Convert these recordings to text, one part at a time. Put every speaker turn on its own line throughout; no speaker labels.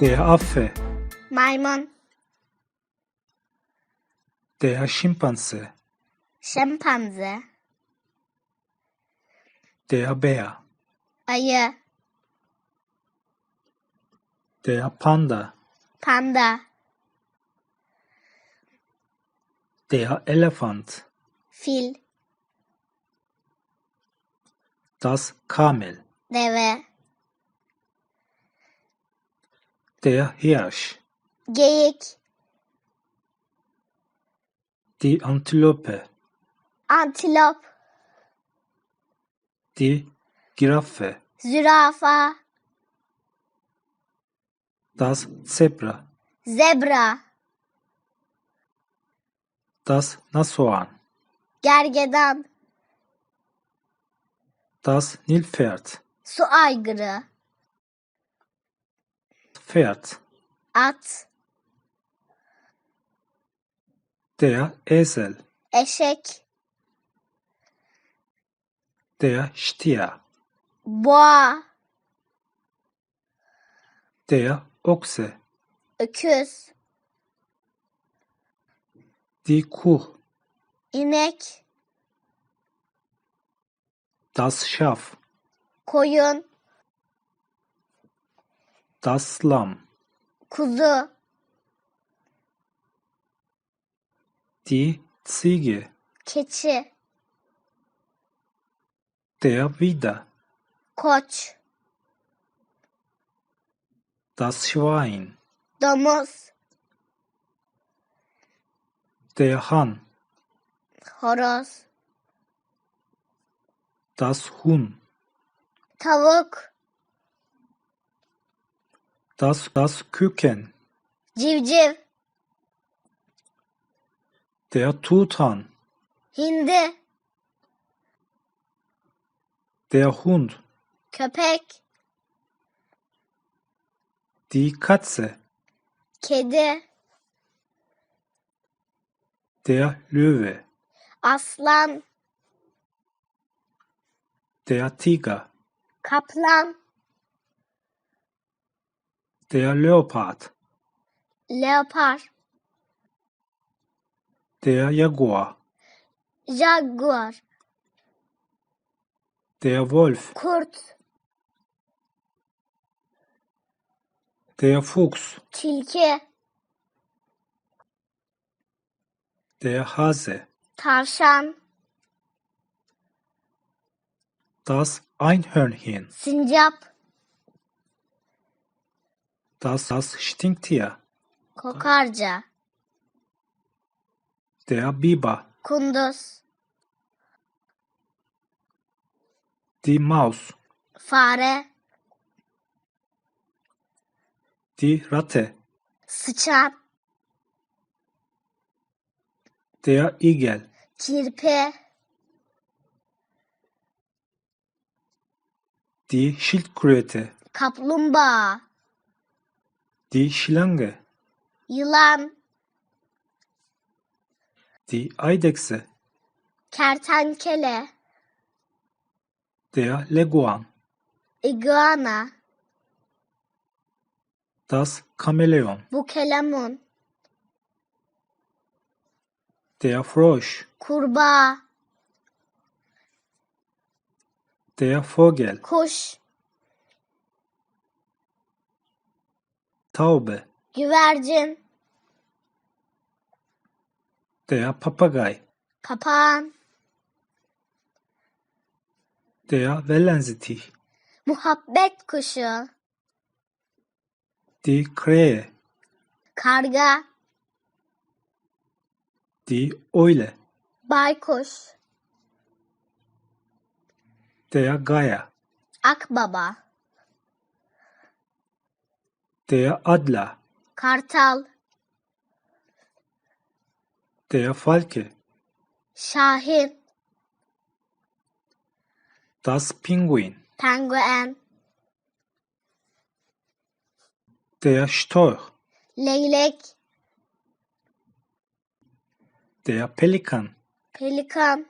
Der Affe.
maymun,
Der Schimpanse.
şempanze,
Der Bär.
ayı,
Der Panda.
panda,
Der Elefant.
fil,
Das Kamel.
deve,
Der Hirsch.
geyik,
Die Antilope.
antilop,
Die Giraffe.
zürafa,
Das Zebra.
zebra,
Das Nashorn.
gergedan,
Das Nilpferd.
su aygırı,
Pferd.
at,
Der Esel.
eşek,
Der Stier.
boğa,
Der Ochse.
öküz,
Die Kuh.
inek,
Das Schaf.
koyun,
Das Lamm.
kuzu,
Die Ziege.
keçi,
Der Widder.
koç,
Das Schwein.
domuz,
Der Hahn.
horoz,
Das Huhn.
tavuk,
Das, das Küken.
civciv,
Der Tutan.
hindi,
Der Hund.
köpek,
Die Katze.
kedi,
Der Löwe.
aslan,
Der Tiger.
kaplan,
Der Leopard.
leopar,
Der Jaguar.
jaguar,
Der Wolf.
kurt,
Der Fuchs.
tilki,
Der Hase.
tavşan,
Das Einhörnchen.
sincap,
Das, das Stinktier.
kokarca,
Der Biber.
kunduz,
Die Maus.
fare,
Die Ratte.
sıçan,
Der Igel.
kirpi,
Die Schildkröte.
kaplumbağa,
Die Schlange.
yılan,
Die Eidechse.
kertenkele,
Der Leguan.
iguana,
Das Chamäleon.
bukelemun,
Der Frosch.
kurbağa,
Der Vogel.
kuş,
Taube.
güvercin,
Der Papagei.
papağan,
Der Wellensittich.
muhabbet kuşu,
Die Krähe.
karga,
Die Eule.
baykuş,
Der Geier.
akbaba,
Der Adler.
kartal,
Der Falke.
şahin,
Das Pinguin.
penguen,
Der Storch.
leylek,
Der Pelikan.
pelikan,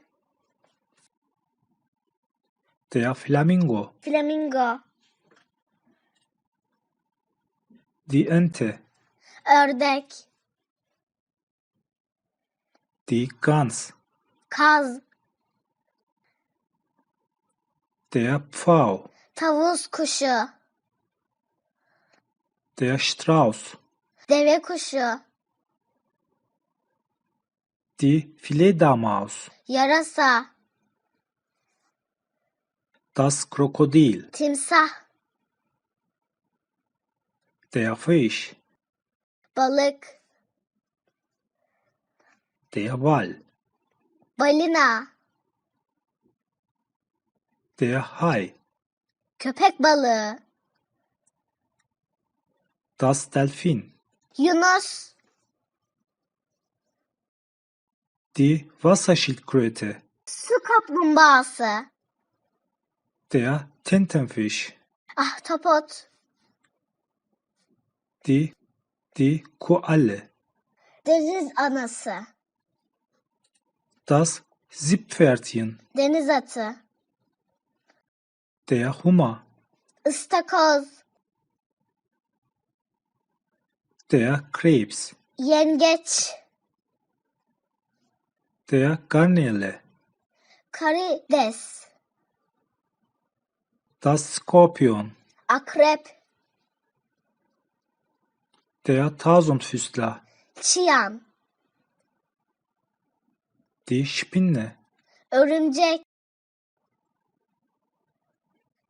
Der Flamingo.
flamingo,
Die Ente.
Ördek.
Die Gans.
Kaz.
Der Pfau.
Tavus kuşu.
Der Strauß.
Deve kuşu.
Die Fledermaus.
Yarasa.
Das Krokodil.
Timsah.
Der Fisch.
Balık.
Der Wal.
Balina.
Der Hai.
Köpek balığı.
Das Delfin.
Yunus.
Die Wasserschildkröte.
Su kaplumbağası.
Der Tintenfisch.
Ahtapot.
Die, die Koale.
Deniz anası.
Das Seepferdchen.
Deniz atı.
Der Hummer.
Istakoz.
Der Krebs.
Yengeç.
Der Garnele.
Karides.
Das Skorpion.
Akrep.
Der Tausendfüßler.
Çiyan.
Die Spinne.
Örümcek.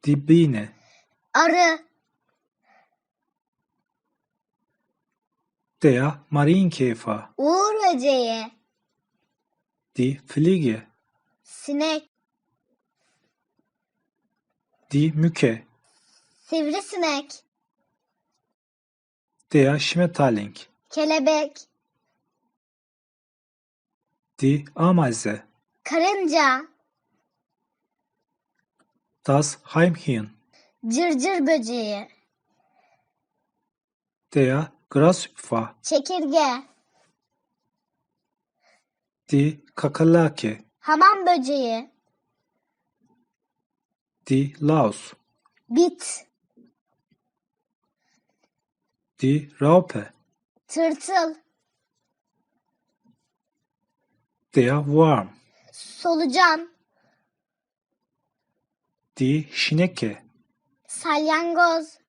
Die Biene.
Arı.
Der Marienkäfer.
Uğur böceği.
Die Fliege.
Sinek.
Die Mücke.
Sivrisinek.
Der Schmetterling.
Kelebek.
Die Ameise.
Karınca.
Das Heimchen.
Cırcır böceği.
Der Grashüpfer.
Çekirge.
Die Kakerlake.
Hamam böceği.
Die Laus.
Bit.
Die Raupe.
Tırtıl.
Der Wurm.
Solucan.
Die Schnecke.
Salyangoz.